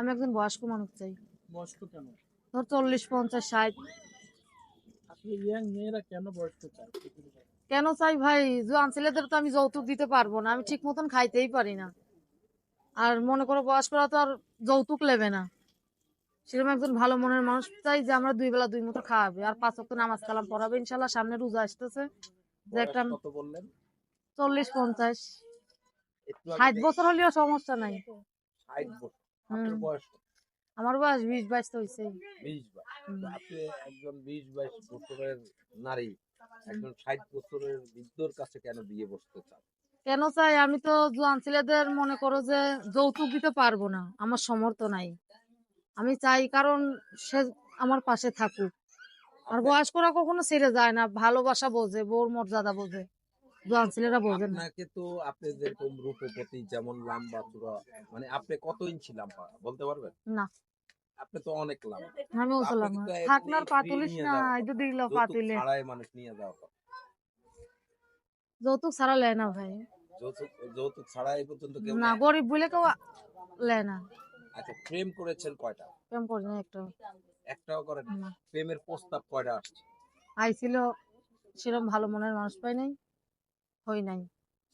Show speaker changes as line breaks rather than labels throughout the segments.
আমি একজন বয়স্ক মানুষ চাই।
বয়স্ক কেন?
ধর চল্লিশ পঞ্চাশ ষাট।
কেন বয়স্ক চায়?
কেন চাই ভাই? জোয়ান ছেলেদের তো আমি যৌতুক দিতে পারব না আমি ঠিক মতন খাইতেই পারি না। আর মনে করো বয়স্করা তো আর যৌতুক নেবে না। সেরকম একজন ভালো মনের মানুষ চাই যে আমরা দুই বেলা দুই মতো খাওয়াবে। আর পাঁচ ওয়াক্ত নামাজ কালাম পড়াবে ইনশাল্লাহ সামনে রোজা আসতেছে। যে একটা
কত বললেন?
চল্লিশ পঞ্চাশ। ষাট বছর হলেও সমস্যা নাই।
60 বছর। আপনার বয়স?
আমার বয়স বিশ বাইশ তো হয়েছে
20 বাইশ। আপনি একজন 20 বাইশ বছরের নারী একজন 60 বছরের বৃদ্ধর কাছে কেন বিয়ে বসতে চান?
কেন চাই? আমি তো জোয়ান ছেলেদের মনে করো যে যৌতুক দিতে পারব না। আমার সমর্থ নাই। আমি চাই কারণ সে আমার পাশে থাকুক। আর বয়স্করা কখনো ছেড়ে যায় না। ভালোবাসা বোঝে বউর মর্যাদা বোঝে। জোয়ান ছেলেরা বোঝে না।
আপনাকে তো আপনি যেরকম রূপপতি যেমন লম্বা চূড়া মানে আপনি কত ইঞ্চি লম্বা বলতে পারবেন?
না।
আপনি তো অনেক লম্বা।
আমি
তো
থাক
এখনই
পাতুলিস না এই তো দিল
যৌতুক
পাতুলে।
ছাড়াই মানুষ নিয়ে যাওয়া।
যৌতুক ছাড়া লেয় না ভাই।
যৌতুক যৌতুক ছাড়া এই পর্যন্ত কেউ
না গরিব বলে কেউ লেয় না।
আচ্ছা প্রেম করেছেন কয়টা?
প্রেম করি একটা
একটাও। করেন? প্রেমের প্রস্তাব কয়টা আসছে?
আইছিল সেরকম ভালো মনের মানুষ পাই নাই। হই নাই।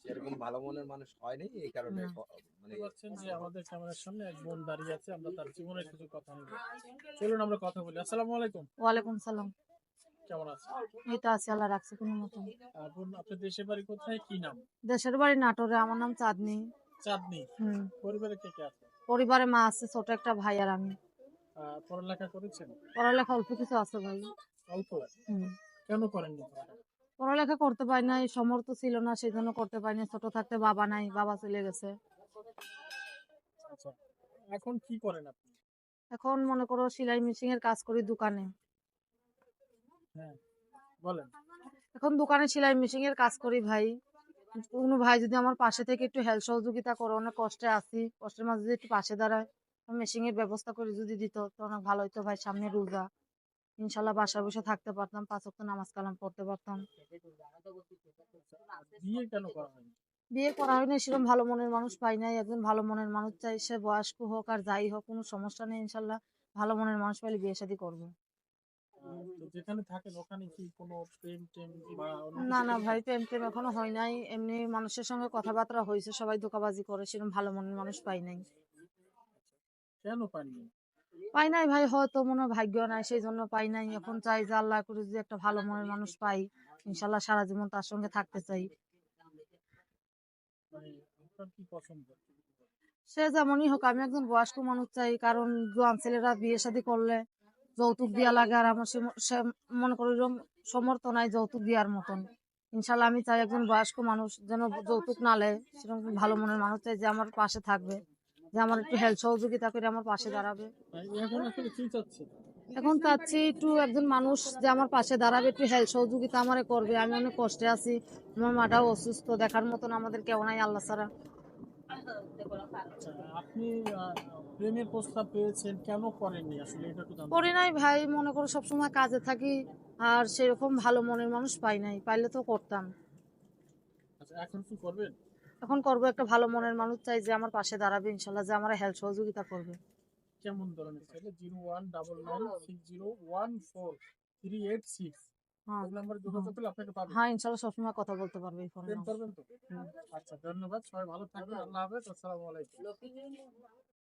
সেরকম ভালো মনের মানুষ হয়নি এই কারণে মানে
যে আমাদের ক্যামেরার সামনে এক বোন দাঁড়িয়ে আছে আমরা তার জীবনের কিছু কথা নিব চলুন আমরা কথা বলি। আসসালামু আলাইকুম।
ওয়ালাইকুম সালাম।
কেমন আছেন?
এই তো আছি আল্লাহ রাখছে কোনো
বোন আপনার দেশের বাড়ি কোথায়? কি নাম?
দেশের বাড়ি নাটোরে আমার নাম চাঁদনি।
চাঁদনি।
হুম।
পরিবারে কে কে আছে?
পরিবারে মা আছে ছোট একটা ভাই আর আমি।
আহ, পড়ালেখা করেছেন?
পড়ালেখা অল্প কিছু আছে ভাই।
অল্প? কেন করেননি? পড়ালেখা?
করতে পারি নাই সমর্থ ছিল না সেই জন্য করতে পারি না ছোট থাকতে বাবা নাই বাবা চলে গেছে।
আচ্ছা এখন কি করেন আপনি?
এখন মনে করো সেলাই মেশিন এর কাজ করি দোকানে।
হ্যাঁ বলেন।
এখন দোকানে সেলাই মেশিন এর কাজ করি ভাই। কোনো ভাই যদি আমার পাশে থেকে একটু হেল্প সহযোগিতা করে অনেক কষ্টে আছি কষ্টের মাঝে যদি একটু পাশে দাঁড়ায় মেশিন এর ব্যবস্থা করে যদি দিত তো অনেক ভালো হতো ভাই সামনে রোজা। ইনশাল্লাহ বাসা বসে থাকতে পারতাম পাঁচ ওয়াক্ত নামাজ কালাম পড়তে পারতাম।
বিয়ে করা হয়নি?
সেরকম ভালো মনের মানুষ পাই নাই। একজন ভালো মনের মানুষ চাই সে বয়স্ক হোক আর যাই হোক কোনো সমস্যা নেই ইনশাল্লাহ। ভালো মনের মানুষ পাইলে বিয়ে শাদী করব।
যেখানে থাকেন ওখানে কি কোনো প্রেম টেম
না না ভাই প্রেম টেম এখনও হয় নাই। এমনি মানুষের সঙ্গে কথাবার্তা হয়েছে সবাই ধোকাবাজি করে সেরকম ভালো মনের মানুষ পাই নাই।
কেন পাননি?
পাই নাই ভাই, হয়তো মনে ভাগ্য নাই সেই জন্য পাই নাই। এখন চাই যে আল্লাহ করে যদি একটা ভালো মনের মানুষ পাই ইনশাল্লাহ সারা জীবন তার সঙ্গে থাকতে চাই। সে যেমনই হোক, আমি একজন বয়স্ক মানুষ চাই, কারণ জোয়ান ছেলেরা বিয়ে শাদী করলে যৌতুক দেওয়া লাগে, আর আমার সে- মনে করি সমর্থ নাই যৌতুক দেওয়ার মতন। ইনশাল্লাহ আমি চাই একজন বয়স্ক মানুষ যেন যৌতুক না লেয় সেরকম ভালো মনের মানুষ চাই যে আমার পাশে থাকবে। যে আমার একটু হেল্প সহযোগিতা করে আমার পাশে দাঁড়াবে।
এখন চাচ্ছে
একটু একজন মানুষ যে আমার পাশে দাঁড়াবে একটু হেল্প সহযোগিতা আমার করবে। আমি অনেক কষ্টে আছি আমার মাটাও অসুস্থ দেখার মতন আমাদের কেউ নাই আল্লাহ ছাড়া।
আচ্ছা, আপনি প্রেমের প্রস্তাব পেয়েছেন কেন করেননি? আসলে এটা একটু
করি নাই ভাই মনে করো সবসময় কাজে থাকি আর সেরকম ভালো মনের মানুষ পাই নাই পাইলে তো করতাম।
আচ্ছা এখন কি করবেন?
এখন করব একটা ভালো মনের মানুষ চাই যে আমার পাশে দাঁড়াবে ইনশাল্লাহ যে আমার হেল্প সহযোগিতা করবে।
কেমন ধরনের ছেলে? Zero one double nine six zero one four three eight six.
হ্যাঁ। হ্যাঁ ইনশাল্লাহ সবসময় কথা বলতে পারবে এই ফোনে
তো? আচ্ছা ধন্যবাদ। সবাই ভালো থাকবেন। আল্লাহ হাফেজ আসসালামু আলাইকুম।